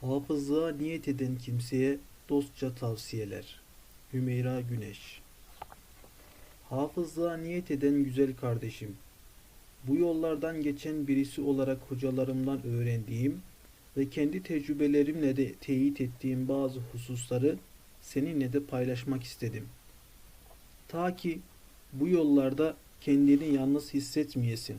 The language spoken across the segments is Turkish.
Hafızlığa niyet eden kimseye dostça tavsiyeler. Hümeyra Güneş Hafızlığa niyet eden güzel kardeşim. Bu yollardan geçen birisi olarak hocalarımdan öğrendiğim ve kendi tecrübelerimle de teyit ettiğim bazı hususları seninle de paylaşmak istedim. Ta ki bu yollarda kendini yalnız hissetmeyesin.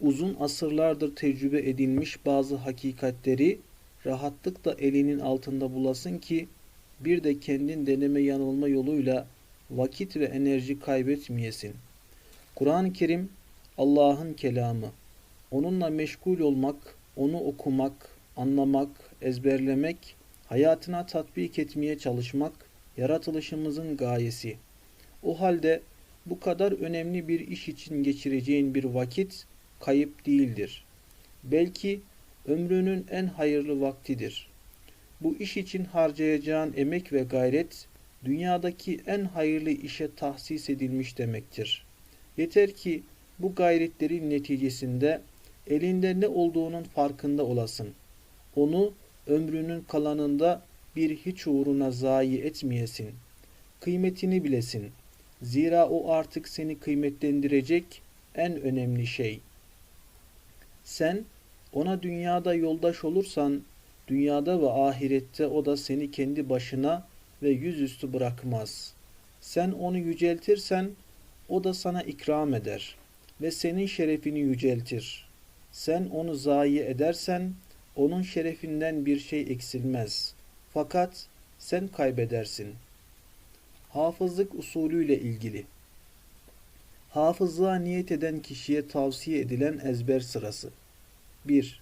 Uzun asırlardır tecrübe edilmiş bazı hakikatleri rahatlıkla elinin altında bulasın ki bir de kendin deneme yanılma yoluyla vakit ve enerji kaybetmeyesin. Kur'an-ı Kerim Allah'ın kelamı. Onunla meşgul olmak, onu okumak, anlamak, ezberlemek, hayatına tatbik etmeye çalışmak yaratılışımızın gayesi. O halde bu kadar önemli bir iş için geçireceğin bir vakit kayıp değildir. Belki ömrünün en hayırlı vaktidir. Bu iş için harcayacağın emek ve gayret dünyadaki en hayırlı işe tahsis edilmiş demektir. Yeter ki bu gayretlerin neticesinde elinde ne olduğunun farkında olasın. Onu ömrünün kalanında bir hiç uğruna zayi etmeyesin. Kıymetini bilesin. Zira o artık seni kıymetlendirecek en önemli şey. Sen ona dünyada yoldaş olursan, dünyada ve ahirette o da seni kendi başına ve yüzüstü bırakmaz. Sen onu yüceltirsen, o da sana ikram eder ve senin şerefini yüceltir. Sen onu zayi edersen, onun şerefinden bir şey eksilmez. Fakat sen kaybedersin. Hafızlık usulüyle ilgili Hafızlığa niyet eden kişiye tavsiye edilen ezber sırası 1.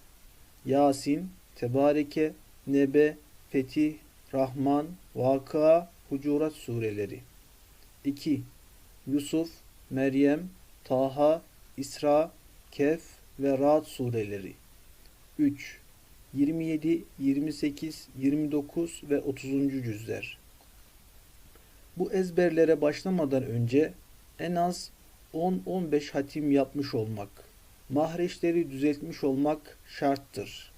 Yasin, Tebareke, Nebe, Fetih, Rahman, Vakıa, Hucurat sureleri 2. Yusuf, Meryem, Taha, İsra, Kehf ve Ra'd sureleri 3. 27, 28, 29 ve 30. cüzler Bu ezberlere başlamadan önce en az 10-15 hatim yapmış olmak, mahreçleri düzeltmiş olmak şarttır.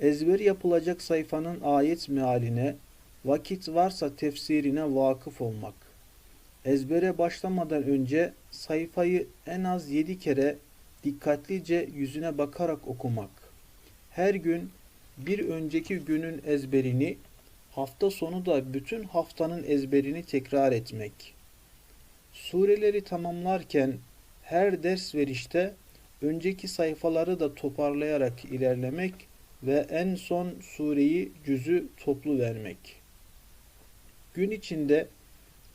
Ezber yapılacak sayfanın ayet mealine, vakit varsa tefsirine vakıf olmak. Ezbere başlamadan önce sayfayı en az 7 kere dikkatlice yüzüne bakarak okumak. Her gün bir önceki günün ezberini, hafta sonu da bütün haftanın ezberini tekrar etmek. Sureleri tamamlarken her ders verişte önceki sayfaları da toparlayarak ilerlemek ve en son sureyi cüzü toplu vermek. Gün içinde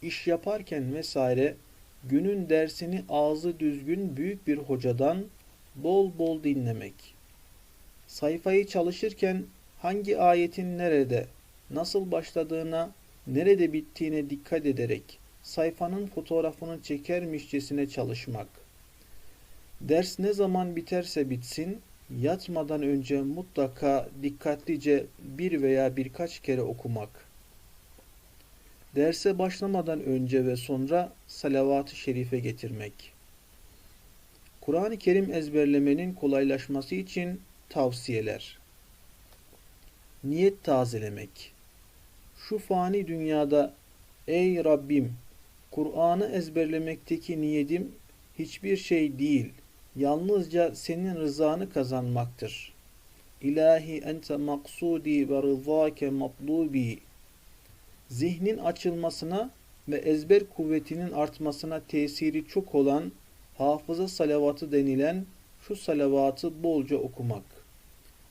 iş yaparken vesaire günün dersini ağzı düzgün büyük bir hocadan bol bol dinlemek. Sayfayı çalışırken hangi ayetin nerede, nasıl başladığına, nerede bittiğine dikkat ederek sayfanın fotoğrafını çekermişçesine çalışmak. Ders ne zaman biterse bitsin, yatmadan önce mutlaka dikkatlice bir veya birkaç kere okumak. Derse başlamadan önce ve sonra salavat-ı şerife getirmek. Kur'an-ı Kerim ezberlemenin kolaylaşması için tavsiyeler. Niyet tazelemek. Şu fani dünyada ey Rabbim Kur'an'ı ezberlemekteki niyetim hiçbir şey değil, yalnızca senin rızanı kazanmaktır. İlahi ente maksudi ve rızake matlubi. Zihnin açılmasına ve ezber kuvvetinin artmasına tesiri çok olan hafıza salavatı denilen şu salavatı bolca okumak.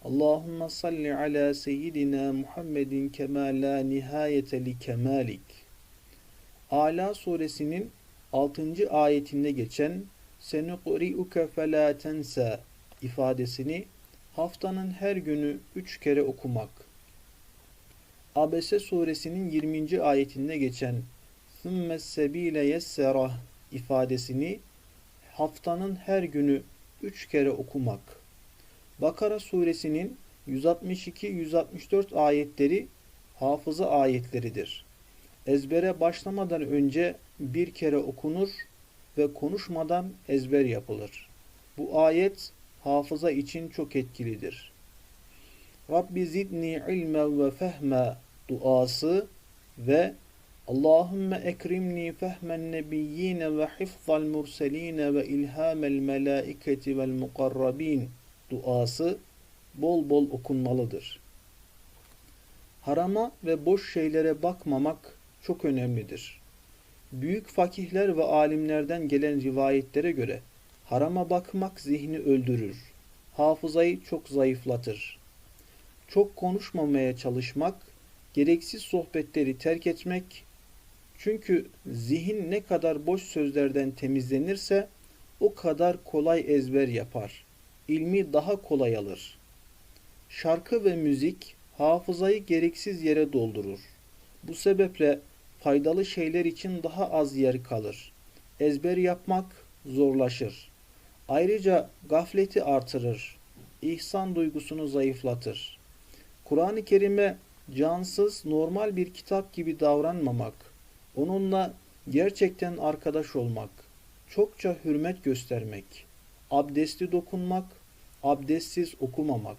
Allahümme salli ala seyyidina Muhammedin kema la nihayete li kemalik. Ala suresinin 6. ayetinde geçen Senuqri'uke felâ tensa ifadesini haftanın her günü üç kere okumak. Abese suresinin 20. ayetinde geçen ثُمَّ السَّب۪يلَ يَسَّرَهِ ifadesini haftanın her günü üç kere okumak. Bakara suresinin 162-164 ayetleri hafıza ayetleridir ezbere başlamadan önce bir kere okunur ve konuşmadan ezber yapılır. Bu ayet hafıza için çok etkilidir. Rabbi zidni ilmen ve fehme duası ve Allahümme ekrimni fehmen nebiyyine ve hifzal murseline ve ilhamel melaiketi vel mukarrabin duası bol bol okunmalıdır. Harama ve boş şeylere bakmamak çok önemlidir. Büyük fakihler ve alimlerden gelen rivayetlere göre harama bakmak zihni öldürür. Hafızayı çok zayıflatır. Çok konuşmamaya çalışmak, gereksiz sohbetleri terk etmek, çünkü zihin ne kadar boş sözlerden temizlenirse o kadar kolay ezber yapar. İlmi daha kolay alır. Şarkı ve müzik hafızayı gereksiz yere doldurur. Bu sebeple faydalı şeyler için daha az yer kalır. Ezber yapmak zorlaşır. Ayrıca gafleti artırır. İhsan duygusunu zayıflatır. Kur'an-ı Kerim'e cansız, normal bir kitap gibi davranmamak, onunla gerçekten arkadaş olmak, çokça hürmet göstermek, abdestli dokunmak, abdestsiz okumamak,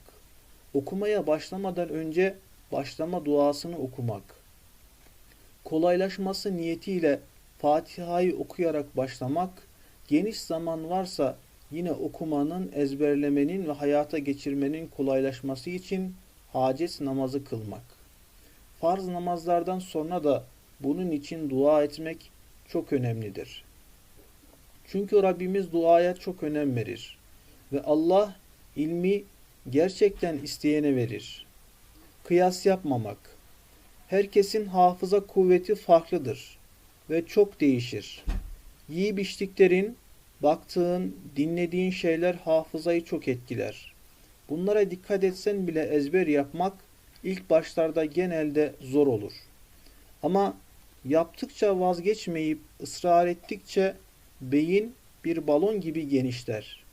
okumaya başlamadan önce başlama duasını okumak, kolaylaşması niyetiyle Fatiha'yı okuyarak başlamak, geniş zaman varsa yine okumanın, ezberlemenin ve hayata geçirmenin kolaylaşması için hacet namazı kılmak. Farz namazlardan sonra da bunun için dua etmek çok önemlidir. Çünkü Rabbimiz duaya çok önem verir. Ve Allah ilmi gerçekten isteyene verir. Kıyas yapmamak. Herkesin hafıza kuvveti farklıdır ve çok değişir. Yiyip içtiklerin, baktığın, dinlediğin şeyler hafızayı çok etkiler. Bunlara dikkat etsen bile ezber yapmak ilk başlarda genelde zor olur. Ama yaptıkça vazgeçmeyip ısrar ettikçe beyin bir balon gibi genişler.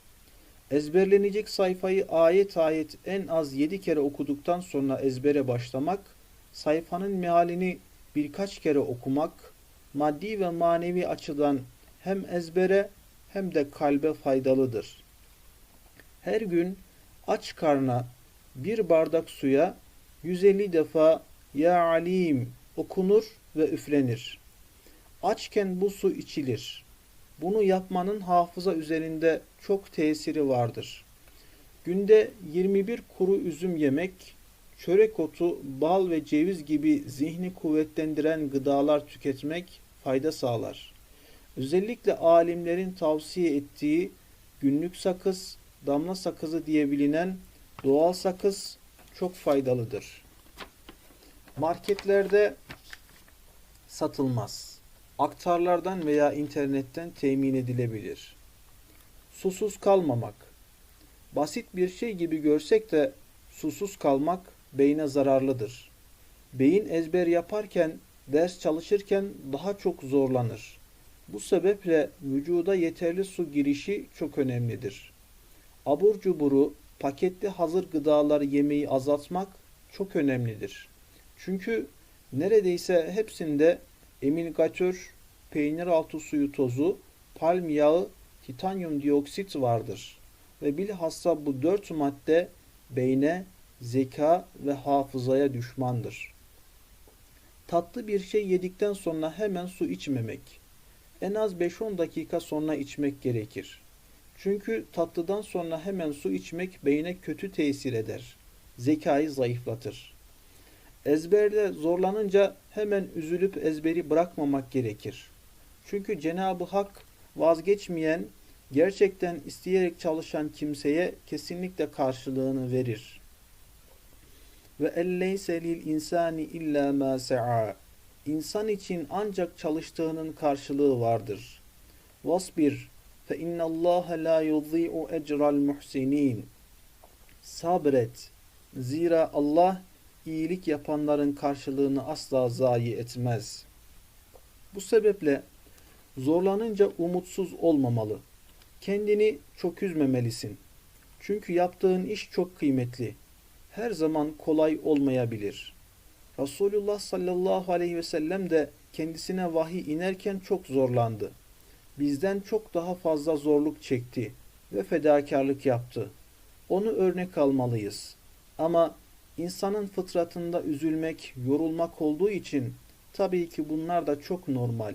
Ezberlenecek sayfayı ayet ayet en az yedi kere okuduktan sonra ezbere başlamak, sayfanın mealini birkaç kere okumak, maddi ve manevi açıdan hem ezbere hem de kalbe faydalıdır. Her gün aç karna bir bardak suya 150 defa Ya Alim okunur ve üflenir. Açken bu su içilir. Bunu yapmanın hafıza üzerinde çok tesiri vardır. Günde 21 kuru üzüm yemek, çörek otu, bal ve ceviz gibi zihni kuvvetlendiren gıdalar tüketmek fayda sağlar. Özellikle alimlerin tavsiye ettiği günlük sakız, damla sakızı diye bilinen doğal sakız çok faydalıdır. Marketlerde satılmaz. Aktarlardan veya internetten temin edilebilir. Susuz kalmamak. Basit bir şey gibi görsek de susuz kalmak beyne zararlıdır. Beyin ezber yaparken, ders çalışırken daha çok zorlanır. Bu sebeple vücuda yeterli su girişi çok önemlidir. Abur cuburu, paketli hazır gıdalar yemeyi azaltmak çok önemlidir. Çünkü neredeyse hepsinde emilgatör, peynir altı suyu tozu, palm yağı, titanyum dioksit vardır. Ve bilhassa bu dört madde beyne, zeka ve hafızaya düşmandır. Tatlı bir şey yedikten sonra hemen su içmemek. En az 5-10 dakika sonra içmek gerekir. Çünkü tatlıdan sonra hemen su içmek beyne kötü tesir eder. Zekayı zayıflatır. Ezberde zorlanınca hemen üzülüp ezberi bırakmamak gerekir. Çünkü Cenab-ı Hak vazgeçmeyen, gerçekten isteyerek çalışan kimseye kesinlikle karşılığını verir. Ve elleyse lil insani illa ma sa'a. İnsan için ancak çalıştığının karşılığı vardır. Vasbir fe innallaha la yudhi'u ecral muhsinin. Sabret. Zira Allah iyilik yapanların karşılığını asla zayi etmez. Bu sebeple zorlanınca umutsuz olmamalı. Kendini çok üzmemelisin. Çünkü yaptığın iş çok kıymetli. Her zaman kolay olmayabilir. Resulullah sallallahu aleyhi ve sellem de kendisine vahiy inerken çok zorlandı. Bizden çok daha fazla zorluk çekti ve fedakarlık yaptı. Onu örnek almalıyız. Ama İnsanın fıtratında üzülmek, yorulmak olduğu için tabii ki bunlar da çok normal.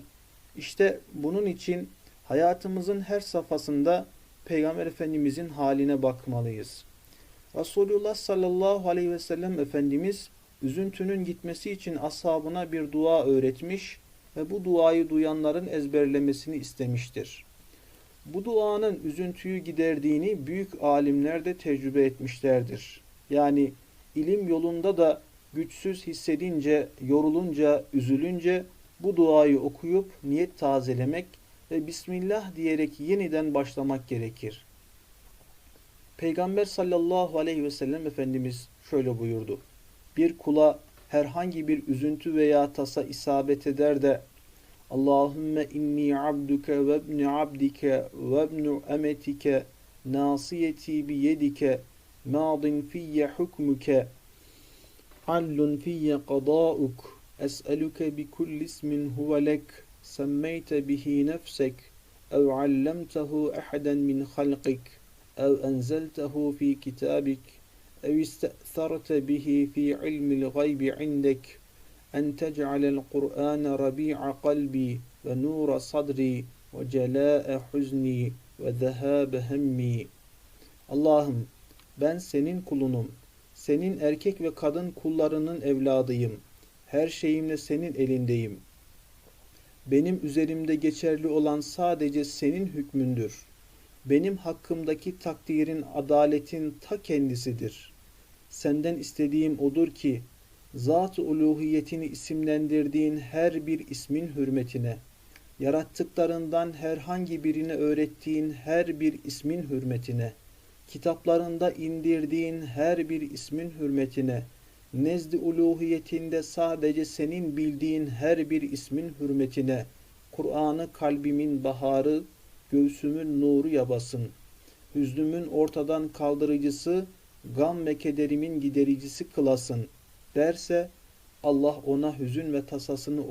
İşte bunun için hayatımızın her safhasında Peygamber Efendimizin haline bakmalıyız. Resulullah sallallahu aleyhi ve sellem Efendimiz üzüntünün gitmesi için ashabına bir dua öğretmiş ve bu duayı duyanların ezberlemesini istemiştir. Bu duanın üzüntüyü giderdiğini büyük alimler de tecrübe etmişlerdir. Yani ilim yolunda da güçsüz hissedince, yorulunca, üzülünce bu duayı okuyup niyet tazelemek ve Bismillah diyerek yeniden başlamak gerekir. Peygamber sallallahu aleyhi ve sellem Efendimiz şöyle buyurdu. Bir kula herhangi bir üzüntü veya tasa isabet eder de Allahümme inni abduke ve ibni abdike ve ibnu emetike nasiyeti biyedike madin fiyye hukmuke allun fiyye qada'uk es'eluke bi kulli ismin huve lek semmeyte bihi nefsek ev allemtehu ahaden min halqik kitabik ev iste'tharte bihi fi ilmil gaybi indek en tec'alel Kur'ane rabi'a kalbi ve nura sadri ve celâ'e huzni ve zehâbe hemmi. Allah'ım ben senin kulunum. Senin erkek ve kadın kullarının evladıyım. Her şeyimle senin elindeyim. Benim üzerimde geçerli olan sadece senin hükmündür. Benim hakkımdaki takdirin, adaletin ta kendisidir. Senden istediğim odur ki, zat-ı uluhiyetini isimlendirdiğin her bir ismin hürmetine, yarattıklarından herhangi birine öğrettiğin her bir ismin hürmetine, kitaplarında indirdiğin her bir ismin hürmetine, nezd-i uluhiyetinde sadece senin bildiğin her bir ismin hürmetine, Kur'an'ı kalbimin baharı, göğsümün nuru yabasın. Hüznümün ortadan kaldırıcısı, gam ve kederimin gidericisi kılasın.'' derse Allah ona hüzün ve tasasını